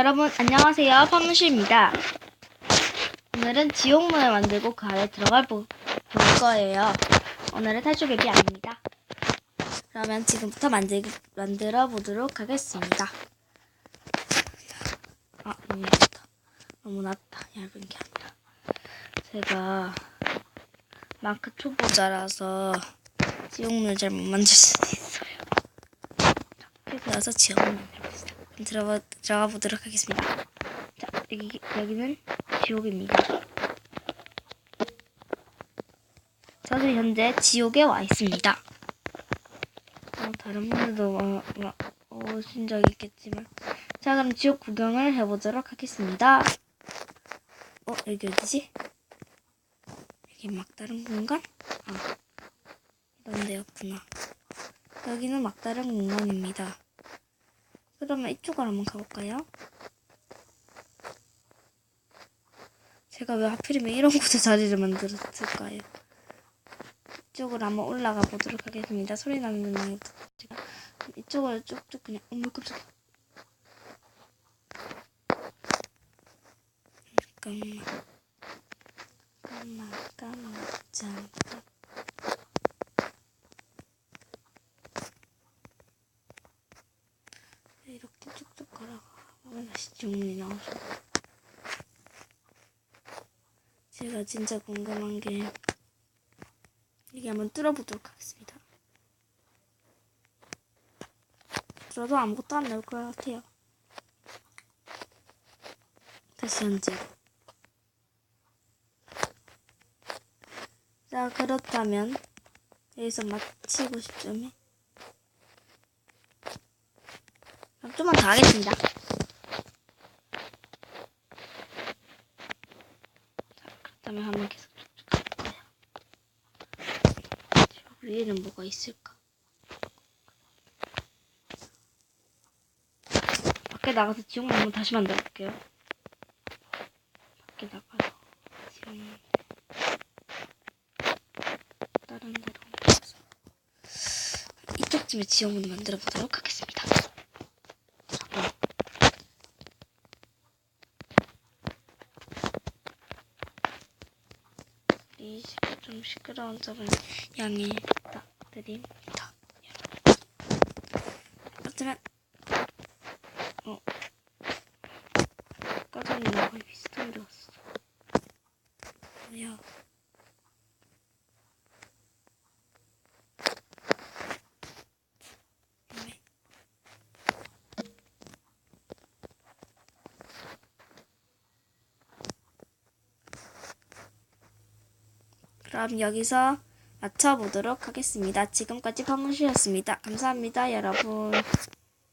여러분 안녕하세요. 파무시입니다. 오늘은 지옥문을 만들고 그 안에 들어갈 보, 볼 거예요. 오늘은 탈출 맵이 아닙니다. 그러면 지금부터 만들, 만들어 보도록 하겠습니다. 아 너무 낮다. 너무 낮다. 얇은 게 아니라. 제가 마크 초보자라서 지옥문을 잘 못 만들 수도 있어요. 그래서 지옥문 만 들어가, 들어가 보도록 하겠습니다. 자 여기, 여기는 지옥입니다. 저는 현재 지옥에 와 있습니다. 어, 다른 분들도 어, 어, 오신 적 있겠지만. 자 그럼 지옥 구경을 해보도록 하겠습니다. 어 여기 어디지? 여기 막 다른 공간? 아 이런 데였구나. 여기는 막다른 공간입니다 그러면 이쪽으로 한번 가볼까요? 제가 왜 하필이면 이런 곳에 자리를 만들었을까요? 이쪽으로 한번 올라가 보도록 하겠습니다. 소리 나는 데는 제가 이쪽으로 쭉쭉 그냥 어머 깜짝이야. 잠깐만. 잠깐만 깜짝 이렇게 쭉 쭉 걸어가면 다시 주문이 나오죠. 제가 진짜 궁금한 게 여기 한번 뚫어보도록 하겠습니다. 뚫어도 아무것도 안 나올 것 같아요. 다시 현재. 자 그렇다면 여기서 마치고 싶으면 그럼 좀만 더 하겠습니다. 자, 그렇다면 한번 계속 가볼까요? 저 위에는 뭐가 있을까? 밖에 나가서 지옥문 한번 다시 만들어 볼게요. 밖에 나가서 지옥문 다른 데로 옮겨서 이쪽쯤에 지옥문을 만들어 보도록 하겠습니다. 어. 이 시간 좀 시끄러운 점을 양해 부탁드립니다. 그렇다면 어 아까 전에 거의 비슷한 게 왔어. 뭐야? 그럼 여기서 마쳐보도록 하겠습니다. 지금까지 파무시였습니다. 감사합니다, 여러분.